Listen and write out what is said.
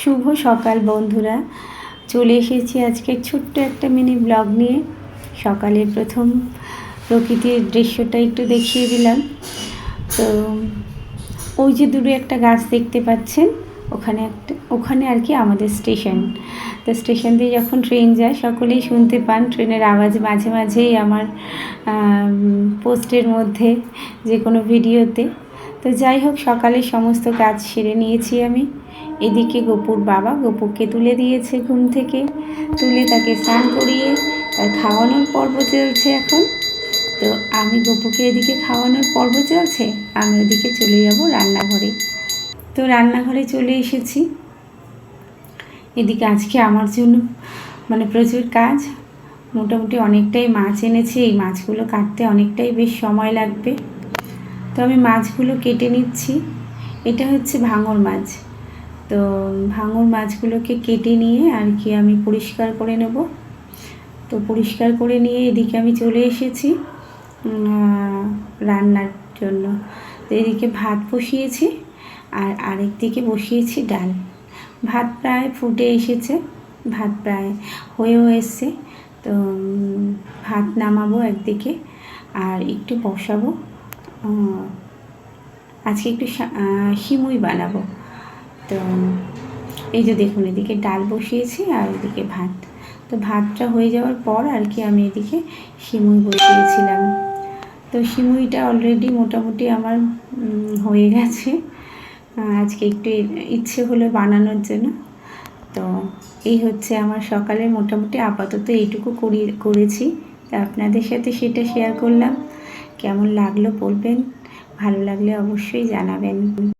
শুভ সকাল বন্ধুরা। চলে এসেছি আজকে ছোট্ট একটা মিনি ব্লগ নিয়ে। সকালের প্রথম প্রকৃতির দৃশ্যটা একটু দেখিয়ে দিলাম। তো ওই যে দূরে একটা গাছ দেখতে পাচ্ছেন, ওখানে একটা, ওখানে আর কি আমাদের স্টেশন তো স্টেশন দিয়ে যখন ট্রেন যায়, সকলেই শুনতে পান ট্রেনের আওয়াজ মাঝে মাঝেই আমার পোস্টের মধ্যে যে কোনো ভিডিওতে তো যাই হোক, সকালে সমস্ত কাজ সেরে নিয়েছি আমি। এদিকে গপুর বাবা গপুকে তুলে দিয়েছে ঘুম থেকে। তুলে তাকে স্নান করিয়ে তার খাওয়ানোর পর্ব চলছে এখন। তো আমি গপুকে এদিকে খাওয়ানোর পর্ব চলছে, আমি ওদিকে চলে যাব রান্নাঘরে। তো রান্নাঘরে চলে এসেছি। এদিকে আজকে আমার জন্য মানে প্রচুর কাজ। মোটামুটি অনেকটাই মাছ এনেছি, এই মাছগুলো কাটতে অনেকটাই বেশ সময় লাগবে। তো আমি মাছগুলো কেটে নিচ্ছি। এটা হচ্ছে ভাঙর মাছ। তো ভাঙর মাছগুলোকে কেটে নিয়ে আর কি আমি পরিষ্কার করে নেব। তো পরিষ্কার করে নিয়ে এদিকে আমি চলে এসেছি রান্নার জন্য। তো এদিকে ভাত বসিয়েছি আর আরেক দিকে বসিয়েছি ডাল। ভাত প্রায় ফুটে এসেছে, ভাত প্রায় হয়েও এসছে। তো ভাত নামাবো একদিকে আর একটু বসাবো। আজকে একটু সিমুই বানাবো। তো এই যে দেখুন, এদিকে ডাল বসিয়েছি আর এদিকে ভাত। তো ভাতটা হয়ে যাওয়ার পর আর কি আমি এদিকে সিমুই বসিয়েছিলাম। তো সিমুইটা অলরেডি মোটামুটি আমার হয়ে গেছে। আজকে একটু ইচ্ছে হলো বানানোর জন্য। তো এই হচ্ছে আমার সকালে মোটামুটি আপাতত এইটুকু করি করেছি। তা আপনাদের সাথে সেটা শেয়ার করলাম। কেমন লাগল বলবেন? ভালো লাগলে অবশ্যই জানাবেন।